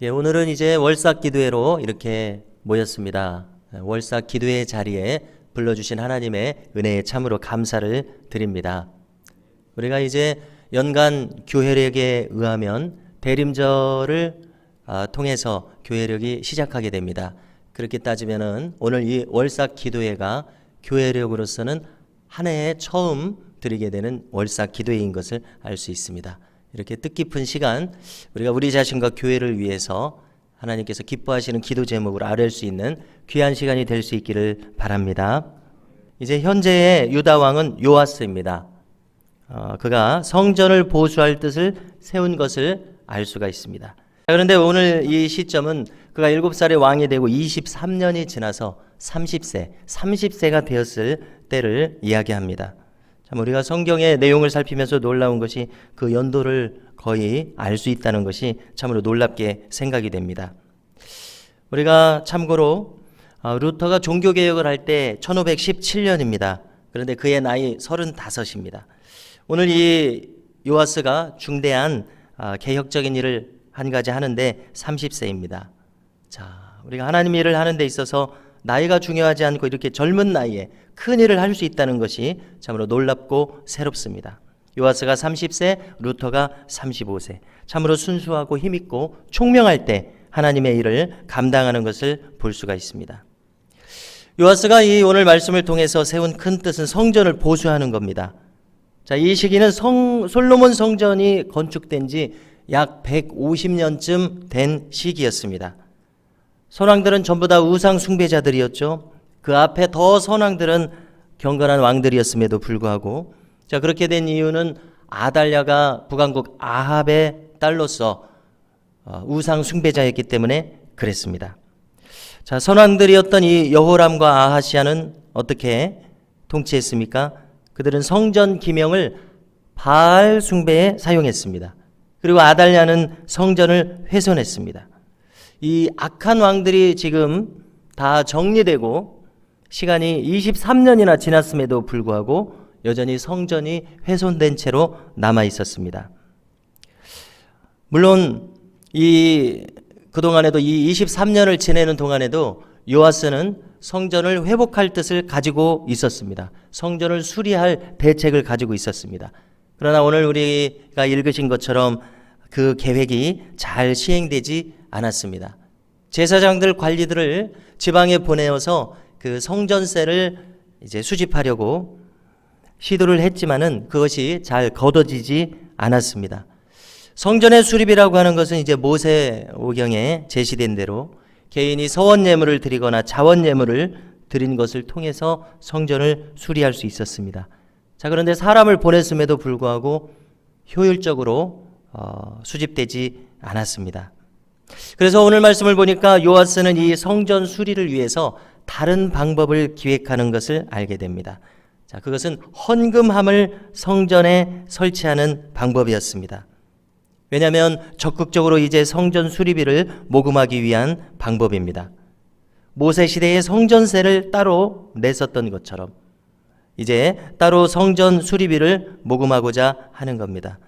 예, 오늘은 이제 월삭 기도회로 이렇게 모였습니다. 월삭 기도회 자리에 불러주신 하나님의 은혜에 참으로 감사를 드립니다. 우리가 이제 연간 교회력에 의하면 대림절을 아, 통해서 교회력이 시작하게 됩니다. 그렇게 따지면은 오늘 이 월삭 기도회가 교회력으로서는 한 해에 처음 드리게 되는 월삭 기도회인 것을 알 수 있습니다. 이렇게 뜻깊은 시간 우리가 우리 자신과 교회를 위해서 하나님께서 기뻐하시는 기도 제목을 아뢰 수 있는 귀한 시간이 될 수 있기를 바랍니다. 이제 현재의 유다 왕은 요아스입니다. 어, 그가 성전을 보수할 뜻을 세운 것을 알 수가 있습니다. 자, 그런데 오늘 이 시점은 그가 7살의 왕이 되고 23년이 지나서 30세, 30세가 되었을 때를 이야기합니다. 참 우리가 성경의 내용을 살피면서 놀라운 것이 그 연도를 거의 알 수 있다는 것이 참으로 놀랍게 생각이 됩니다. 우리가 참고로 어, 루터가 종교 개혁을 할 때 1517년입니다. 그런데 그의 나이 35입니다. 오늘 이 요아스가 중대한 아, 개혁적인 일을 한 가지 하는데 30세입니다. 자, 우리가 하나님 일을 하는 데 있어서 나이가 중요하지 않고 이렇게 젊은 나이에 큰 일을 할 수 있다는 것이 참으로 놀랍고 새롭습니다. 요아스가 30세, 루터가 35세. 참으로 순수하고 힘있고 총명할 때 하나님의 일을 감당하는 것을 볼 수가 있습니다. 요아스가 이 오늘 말씀을 통해서 세운 큰 뜻은 성전을 보수하는 겁니다. 자, 이 시기는 성, 솔로몬 성전이 건축된 지 약 150년쯤 된 시기였습니다. 선왕들은 전부 다 우상 숭배자들이었죠. 그 앞에 더 선왕들은 경건한 왕들이었음에도 불구하고 자 그렇게 된 이유는 아달랴가 북왕국 아합의 딸로서 어, 우상 숭배자였기 때문에 그랬습니다. 자 선왕들이었던 이 여호람과 아하시아는 어떻게 통치했습니까? 그들은 성전 기명을 바알 숭배에 사용했습니다. 그리고 아달랴는 성전을 훼손했습니다. 이 악한 왕들이 지금 다 정리되고 시간이 23년이나 지났음에도 불구하고 여전히 성전이 훼손된 채로 남아 있었습니다. 물론 이 그동안에도 이 23년을 지내는 동안에도 요아스는 성전을 회복할 뜻을 가지고 있었습니다. 성전을 수리할 대책을 가지고 있었습니다. 그러나 오늘 우리가 읽으신 것처럼 그 계획이 잘 시행되지 않았습니다. 제사장들 관리들을 지방에 보내어서 그 성전세를 이제 수집하려고 시도를 했지만은 그것이 잘 거둬지지 않았습니다. 성전의 수립이라고 하는 것은 이제 모세 오경에 제시된 대로 개인이 서원 예물을 드리거나 자원 예물을 드린 것을 통해서 성전을 수리할 수 있었습니다. 자, 그런데 사람을 보냈음에도 불구하고 효율적으로 어, 수집되지 않았습니다. 그래서 오늘 말씀을 보니까 요아스는 이 성전 수리를 위해서 다른 방법을 기획하는 것을 알게 됩니다. 자, 그것은 헌금함을 성전에 설치하는 방법이었습니다. 왜냐하면 적극적으로 이제 성전 수리비를 모금하기 위한 방법입니다. 모세 시대의 성전세를 따로 냈었던 것처럼 이제 따로 성전 수리비를 모금하고자 하는 겁니다.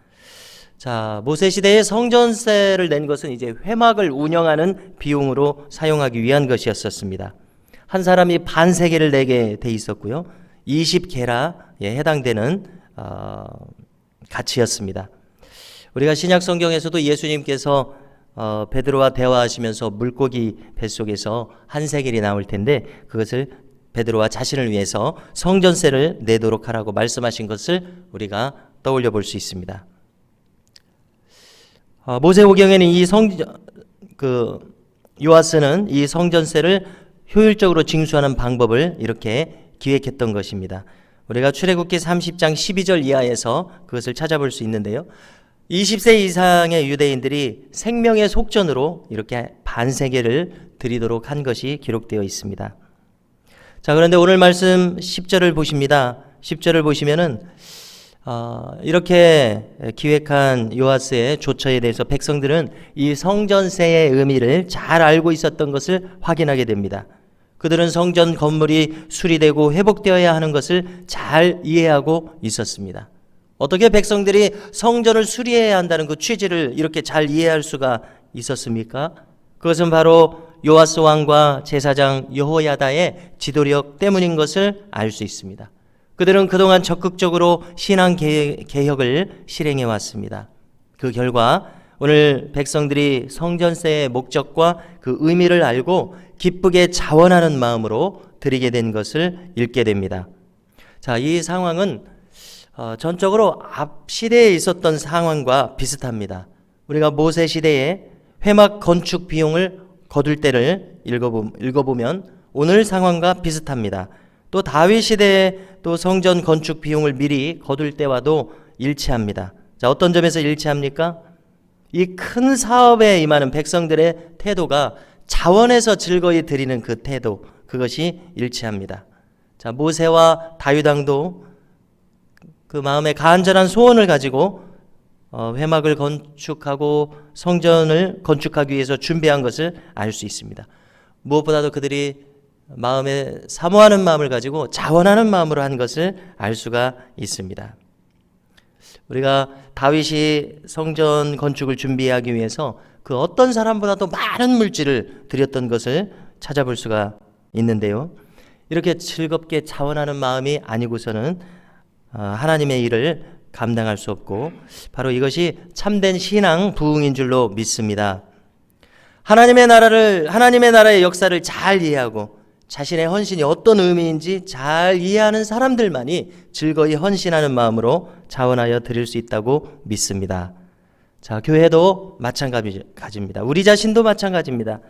자, 모세 시대에 성전세를 낸 것은 이제 회막을 운영하는 비용으로 사용하기 위한 것이었었습니다. 한 사람이 반 세계를 내게 돼 있었고요. 20개라에 해당되는 어, 가치였습니다. 우리가 신약 성경에서도 예수님께서 어, 베드로와 대화하시면서 물고기 뱃속에서 한 세겔이 나올 텐데 그것을 베드로와 자신을 위해서 성전세를 내도록 하라고 말씀하신 것을 우리가 떠올려 볼 수 있습니다. 어, 모세오경에는 이 성 그 요아스는 이 성전세를 효율적으로 징수하는 방법을 이렇게 기획했던 것입니다. 우리가 출애굽기 30장 12절 이하에서 그것을 찾아볼 수 있는데요. 20세 이상의 유대인들이 생명의 속전으로 이렇게 반세계를 드리도록 한 것이 기록되어 있습니다. 자, 그런데 오늘 말씀 10절을 보십니다. 10절을 보시면은 어, 이렇게 기획한 요아스의 조처에 대해서 백성들은 이 성전세의 의미를 잘 알고 있었던 것을 확인하게 됩니다. 그들은 성전 건물이 수리되고 회복되어야 하는 것을 잘 이해하고 있었습니다. 어떻게 백성들이 성전을 수리해야 한다는 그 취지를 이렇게 잘 이해할 수가 있었습니까? 그것은 바로 요아스 왕과 제사장 여호야다의 지도력 때문인 것을 알 수 있습니다. 그들은 그동안 적극적으로 신앙 개- 개혁을 실행해 왔습니다. 그 결과 오늘 백성들이 성전세의 목적과 그 의미를 알고 기쁘게 자원하는 마음으로 드리게 된 것을 읽게 됩니다. 자, 이 상황은 어, 전적으로 앞 시대에 있었던 상황과 비슷합니다. 우리가 모세 시대에 회막 건축 비용을 거둘 때를 읽어보, 읽어보면 오늘 상황과 비슷합니다. 또 다윗 시대에 또 성전 건축 비용을 미리 거둘 때와도 일치합니다. 자, 어떤 점에서 일치합니까? 이 큰 사업에 임하는 백성들의 태도가 자원에서 즐거이 드리는 그 태도, 그것이 일치합니다. 자, 모세와 다윗 왕도 그 마음에 간절한 소원을 가지고 어, 회막을 건축하고 성전을 건축하기 위해서 준비한 것을 알 수 있습니다. 무엇보다도 그들이 마음에 사모하는 마음을 가지고 자원하는 마음으로 한 것을 알 수가 있습니다. 우리가 다윗이 성전 건축을 준비하기 위해서 그 어떤 사람보다도 많은 물질을 들였던 것을 찾아볼 수가 있는데요. 이렇게 즐겁게 자원하는 마음이 아니고서는 어, 하나님의 일을 감당할 수 없고 바로 이것이 참된 신앙 부흥인 줄로 믿습니다. 하나님의 나라를 하나님의 나라의 역사를 잘 이해하고 자신의 헌신이 어떤 의미인지 잘 이해하는 사람들만이 즐거이 헌신하는 마음으로 자원하여 드릴 수 있다고 믿습니다. 자, 교회도 마찬가지입니다. 우리 자신도 마찬가지입니다.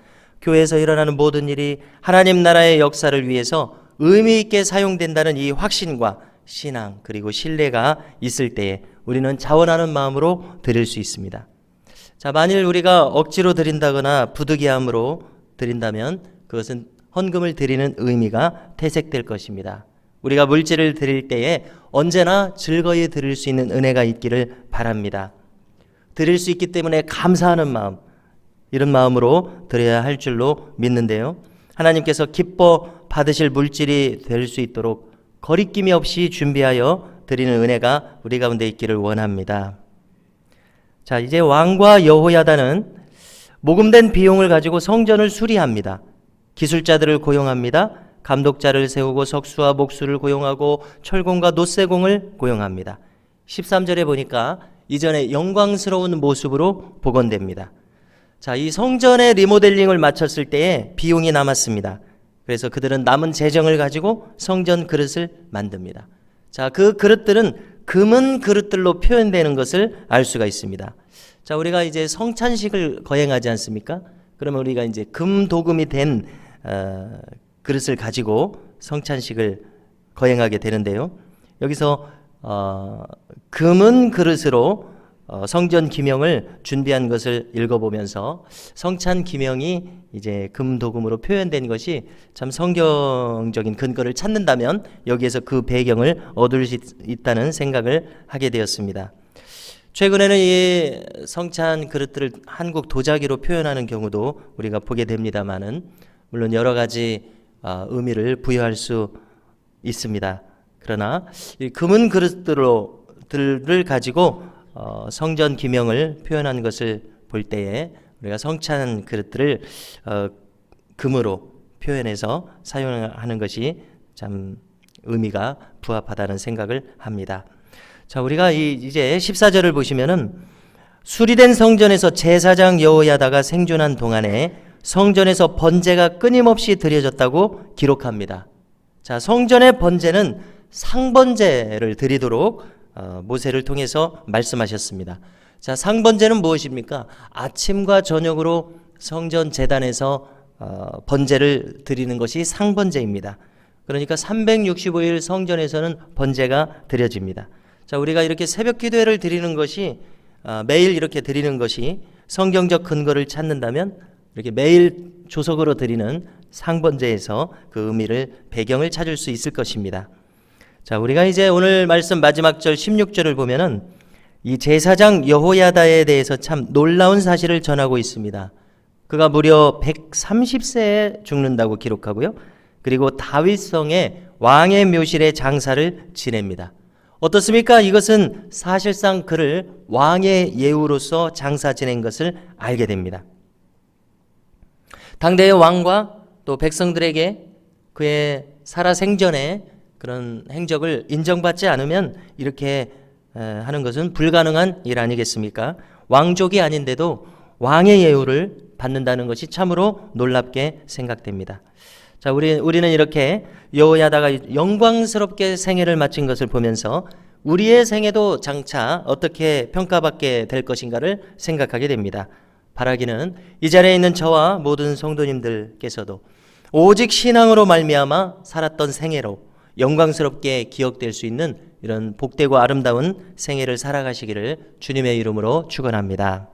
교회에서 일어나는 모든 일이 하나님 나라의 역사를 위해서 의미 있게 사용된다는 이 확신과 신앙 그리고 신뢰가 있을 때에 우리는 자원하는 마음으로 드릴 수 있습니다. 자, 만일 우리가 억지로 드린다거나 부득이함으로 드린다면 그것은 헌금을 드리는 의미가 퇴색될 것입니다. 우리가 물질을 드릴 때에 언제나 즐거이 드릴 수 있는 은혜가 있기를 바랍니다. 드릴 수 있기 때문에 감사하는 마음, 이런 마음으로 드려야 할 줄로 믿는데요. 하나님께서 기뻐 받으실 물질이 될 수 있도록 거리낌이 없이 준비하여 드리는 은혜가 우리 가운데 있기를 원합니다. 자, 이제 왕과 여호야다는 모금된 비용을 가지고 성전을 수리합니다. 기술자들을 고용합니다. 감독자를 세우고 석수와 목수를 고용하고 철공과 노쇠공을 고용합니다. 13절에 보니까 이전의 영광스러운 모습으로 복원됩니다. 자, 이 성전의 리모델링을 마쳤을 때에 비용이 남았습니다. 그래서 그들은 남은 재정을 가지고 성전 그릇을 만듭니다. 자, 그 그릇들은 금은 그릇들로 표현되는 것을 알 수가 있습니다. 자, 우리가 이제 성찬식을 거행하지 않습니까? 그러면 우리가 이제 금 도금이 된 어, 그릇을 가지고 성찬식을 거행하게 되는데요. 여기서 어, 금은 그릇으로 어, 성전 기명을 준비한 것을 읽어보면서 성찬 기명이 이제 금 도금으로 표현된 것이 참 성경적인 근거를 찾는다면 여기에서 그 배경을 얻을 수 있다는 생각을 하게 되었습니다. 최근에는 이 성찬 그릇들을 한국 도자기로 표현하는 경우도 우리가 보게 됩니다만은 물론 여러 가지 어, 의미를 부여할 수 있습니다. 그러나 이 금은 그릇들로 들을 가지고 어, 성전 기명을 표현한 것을 볼 때에 우리가 성찬 그릇들을 어, 금으로 표현해서 사용하는 것이 참 의미가 부합하다는 생각을 합니다. 자, 우리가 이, 이제 14절을 보시면은 수리된 성전에서 제사장 여호야다가 생존한 동안에 성전에서 번제가 끊임없이 드려졌다고 기록합니다. 자, 성전의 번제는 상번제를 드리도록 어, 모세를 통해서 말씀하셨습니다. 자, 상번제는 무엇입니까? 아침과 저녁으로 성전 재단에서 어, 번제를 드리는 것이 상번제입니다. 그러니까 365일 성전에서는 번제가 드려집니다. 자, 우리가 이렇게 새벽 기도회를 드리는 것이 어, 매일 이렇게 드리는 것이 성경적 근거를 찾는다면 이렇게 매일 조석으로 드리는 상번제에서 그 의미를 배경을 찾을 수 있을 것입니다. 자, 우리가 이제 오늘 말씀 마지막 절 16절을 보면은 이 제사장 여호야다에 대해서 참 놀라운 사실을 전하고 있습니다. 그가 무려 130세에 죽는다고 기록하고요. 그리고 다윗성의 왕의 묘실에 장사를 지냅니다. 어떻습니까? 이것은 사실상 그를 왕의 예우로서 장사 지낸 것을 알게 됩니다. 당대의 왕과 또 백성들에게 그의 살아생전에 그런 행적을 인정받지 않으면 이렇게 에, 하는 것은 불가능한 일 아니겠습니까? 왕족이 아닌데도 왕의 예우를 받는다는 것이 참으로 놀랍게 생각됩니다. 자, 우리 우리는 이렇게 여호야다가 영광스럽게 생애를 마친 것을 보면서 우리의 생애도 장차 어떻게 평가받게 될 것인가를 생각하게 됩니다. 바라기는 이 자리에 있는 저와 모든 성도님들께서도 오직 신앙으로 말미암아 살았던 생애로 영광스럽게 기억될 수 있는 이런 복되고 아름다운 생애를 살아가시기를 주님의 이름으로 축원합니다.